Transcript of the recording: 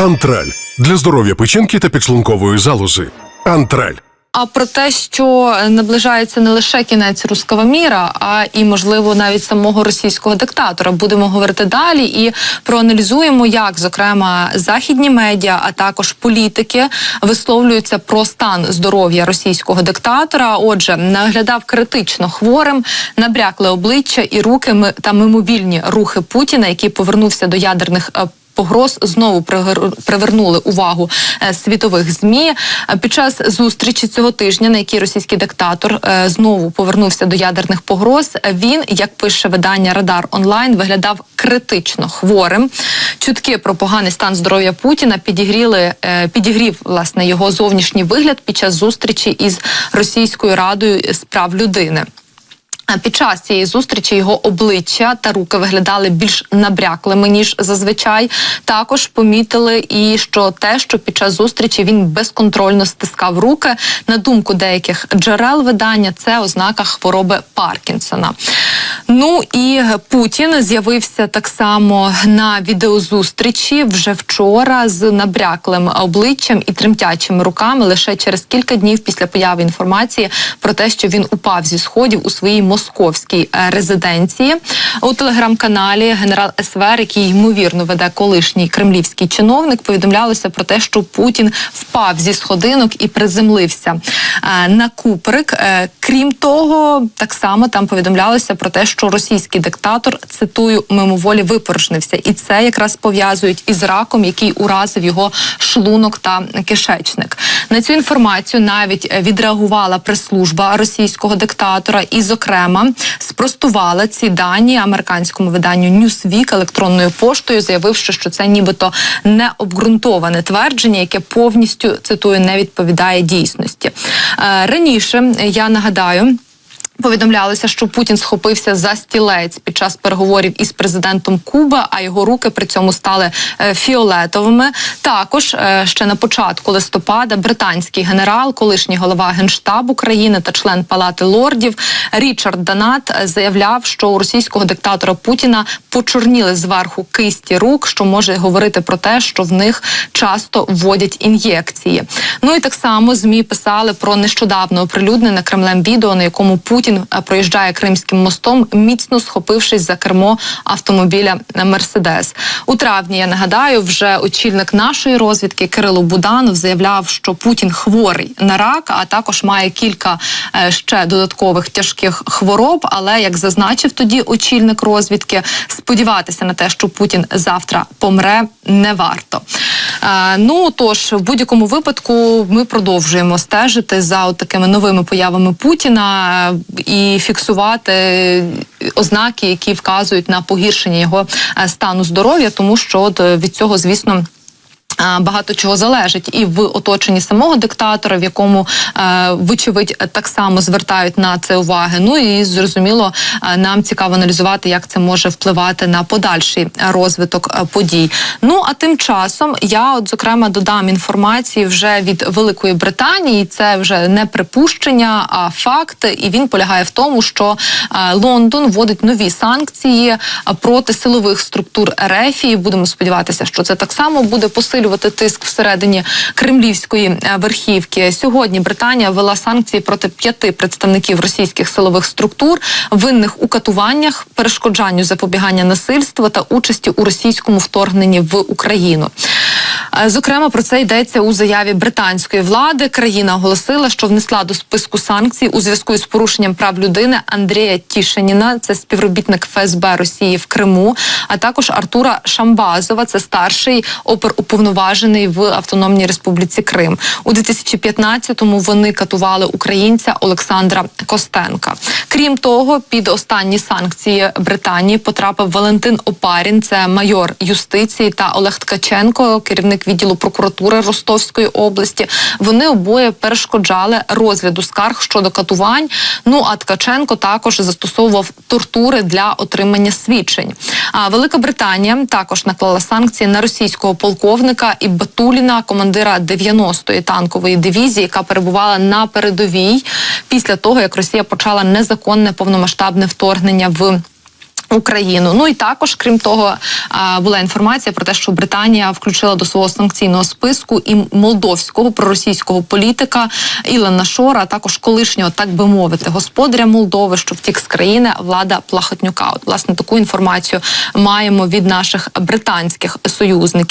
Антраль для здоров'я печінки та підшлункової залози. Антраль. А про те, що наближається не лише кінець руського міра, а і можливо навіть самого російського диктатора, будемо говорити далі і проаналізуємо, як зокрема західні медіа, а також політики висловлюються про стан здоров'я російського диктатора. Отже, наглядав критично хворим, набрякли обличчя і руки та мимовільні рухи Путіна, який повернувся до ядерних. Погроз знову привернули увагу е, світових змі Е, під час зустрічі цього тижня, на якій російський диктатор е, знову повернувся до ядерних погроз. Він, як пише видання Радар онлайн, виглядав критично хворим. Чутки про поганий стан здоров'я Путіна підігріли підігрів власне його зовнішній вигляд під час зустрічі із Російською радою з прав людини. Під час цієї зустрічі його обличчя та руки виглядали більш набряклими ніж зазвичай. Також помітили і що те, що під час зустрічі він безконтрольно стискав руки. На думку деяких джерел видання, це ознака хвороби Паркінсона. Ну і Путін з'явився так само на відеозустрічі вже вчора з набряклим обличчям і тремтячими руками лише через кілька днів після появи інформації про те, що він упав зі сходів у своїй московській резиденції. У телеграм-каналі генерал СВР, який ймовірно веде колишній кремлівський чиновник, повідомлялося про те, що Путін впав зі сходинок і приземлився е, на куприк. Е, Крім того, так само там повідомлялося про те, що російський диктатор цитую мимоволі випорожнився, і це якраз пов'язують із раком, який уразив його шлунок та кишечник. На цю інформацію навіть відреагувала прес-служба російського диктатора, і, зокрема, спростувала ці дані американському виданню Newsweek електронною поштою, заявивши, що це нібито не обґрунтоване твердження, яке повністю цитую не відповідає дійсності. Е, Раніше я нагадаю. Повідомлялося, що Путін схопився за стілець під час переговорів із президентом Куби, а його руки при цьому стали е, фіолетовими. Також е, ще на початку листопада британський генерал, колишній голова генштабу країни та член Палати лордів Річард Данат е, заявляв, що у російського диктатора Путіна почорніли зверху кисті рук, що може говорити про те, що в них часто вводять ін'єкції. Ну і так само змі писали про нещодавно оприлюднене Кремлем відео, на якому Путін е, проїжджає Кримським мостом, міцно схопившись за кермо автомобіля Мерседес. У травні я нагадаю, вже очільник нашої розвідки Кирило Буданов заявляв, що Путін хворий на рак, а також має кілька е, ще додаткових тяжких хвороб. Але як зазначив тоді очільник розвідки, сподіватися на те, що Путін завтра помре, не варто. Ну тож, в будь-якому випадку, ми продовжуємо стежити за такими новими появами Путіна і фіксувати ознаки, які вказують на погіршення його е, стану здоров'я, тому що е, від цього, звісно. А, Багато чого залежить і в оточенні самого диктатора, в якому е, вочевидь так само звертають на це уваги. Ну і зрозуміло, е, нам цікаво аналізувати, як це може впливати на подальший розвиток е, подій. Ну а тим часом я, от зокрема, додам інформації вже від Великої Британії. Це вже не припущення, а факт. І він полягає в тому, що е, Лондон вводить нові санкції е, проти силових структур РФ. І будемо сподіватися, що це так само буде посилювати тиск всередині кремлівської е, верхівки. Сьогодні Британія ввела санкції проти п'яти представників російських силових структур, винних у катуваннях, перешкоджанню запобігання насильства та участі у російському вторгненні в Україну. Е, Зокрема, про це йдеться у заяві британської влади. Країна оголосила, що внесла до списку санкцій у зв'язку із порушенням прав людини Андрія Тішеніна, це співробітник ФСБ Росії в Криму, а також Артура Шамбазова, це старший оперуповноважений в Автономній Республіці Крим. У 2015-му вони катували українця Олександра Костенка. Крім того, під останні санкції Британії потрапив Валентин Опарін, це майор юстиції, та Олег Ткаченко, керівник відділу прокуратури Ростовської області. Вони обоє перешкоджали розгляду скарг щодо катувань. Ну а Ткаченко також застосовував тортури для отримання свідчень. А Велика Британія також наклала санкції на російського полковника і Батуліна, командира 90-ї танкової дивізії, яка перебувала на передовій після того, як Росія почала незаконне повномасштабне вторгнення в. Україну. Ну і також, крім того, була інформація про те, що Британія включила до свого санкційного списку і молдовського проросійського політика Ілана Шора, а також колишнього, так би мовити, господаря Молдови, що втік з країни влада Плахотнюка. От власне таку інформацію маємо від наших британських союзників.